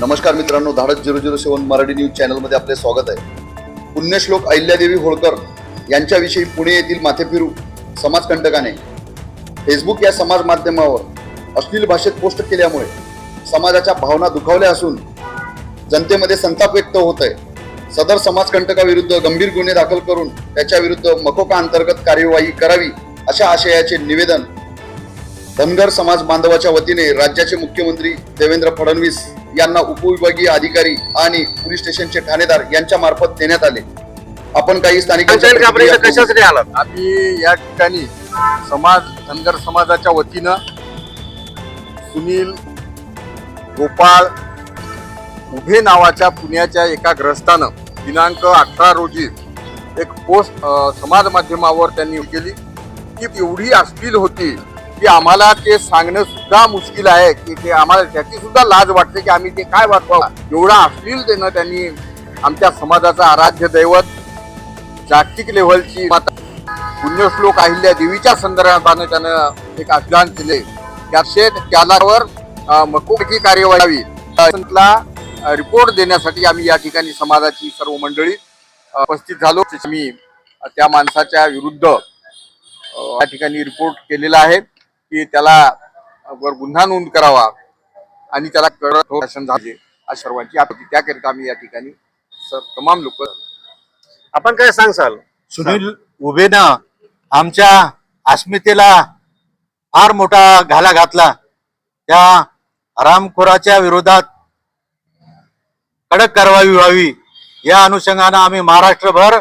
नमस्कार मित्रांनो Dhadas zero zero seven Marathi news चॅनलमध्ये आपले स्वागत आहे. पुण्यश्लोक अहिल्यादेवी होळकर यांच्याविषयी पुणे येथील माथेफिरू समाजकंटकाने फेसबुक या समाज माध्यमावर अश्लील भाषेत पोस्ट केल्यामुळे समाजाच्या भावना दुखावल्या असून जनतेमध्ये संताप व्यक्त होत आहे. सदर समाजकंटकाविरुद्ध गंभीर गुन्हे दाखल करून त्याच्या विरुद्ध मकोका अंतर्गत कार्यवाही करावी अशा आशयाचे निवेदन धनगर समाज बांधवाच्या वतीने राज्याचे मुख्यमंत्री देवेंद्र फडणवीस यांना उपविभागीय अधिकारी आणि पोलीस स्टेशनचे ठाणेदार यांच्या मार्फत देण्यात आले. आपण काही स्थानिक कशासाठी आलात? आम्ही या ठिकाणी समाज धनगर समाजाच्या वतीनं सुनील गोपाळ उभे नावाच्या पुण्याच्या एका ग्रस्तानं दिनांक अठरा रोजी एक पोस्ट समाज माध्यमावर त्यांनी केली. की एवढी अश्लील होती की आम्हाला ते सांगणं सुद्धा मुश्किल आहे की ते आम्हाला त्याची सुद्धा लाज वाटते की आम्ही ते काय वाटवा एवढा अश्लीलतेनं त्यांनी आमच्या समाजाचा आराध्य दैवत जागतिक लेव्हलची माता पुण्यश्लोक अहिल्या देवीच्या संदर्भाने त्यानं एक अभियान केले त्याचे त्यालावर मकोटी कार्यवाही व्हावी. रिपोर्ट देण्यासाठी आम्ही या ठिकाणी समाजाची सर्व मंडळी उपस्थित झालो. मी त्या माणसाच्या विरुद्ध या ठिकाणी रिपोर्ट केलेला आहे. की त्याला गुन्हा नोंद करावा आणि त्याला कडक शासन झाले. आज सर्वांची आपत्ती. त्याकरिता आम्ही या ठिकाणी सर तमाम लोक आपण काय सांगसाल सुनील उभेनं आमच्या अस्मितेला फार मोठा घाला घातला. त्या रामखोराच्या विरोधात कडक कारवाई व्हावी. या अनुषंगानं आम्ही महाराष्ट्रभर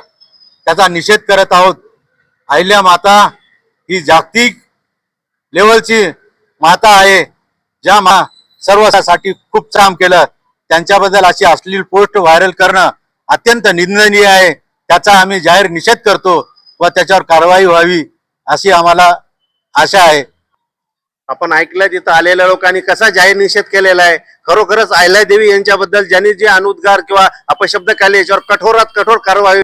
त्याचा निषेध करत आहोत. अहिल्या माता ही जागतिक लेवलची माता आहे ज्या मा सर्वांसाठी खूप काम केलं. त्यांच्याबद्दल अशी अश्लील पोस्ट व्हायरल करणं अत्यंत निंदनीय आहे. त्याचा आम्ही जाहीर निषेध करतो व त्याच्यावर कारवाई व्हावी अशी आम्हाला आशा आहे. आपण ऐकलं तिथं आलेल्या लोकांनी कसा जाहीर निषेध केलेला आहे? खरोखरच देवी यांच्याबद्दल ज्यांनी जे अनुद्गार किंवा अपशब्द केले याच्यावर कठोरात कठोर कारवाई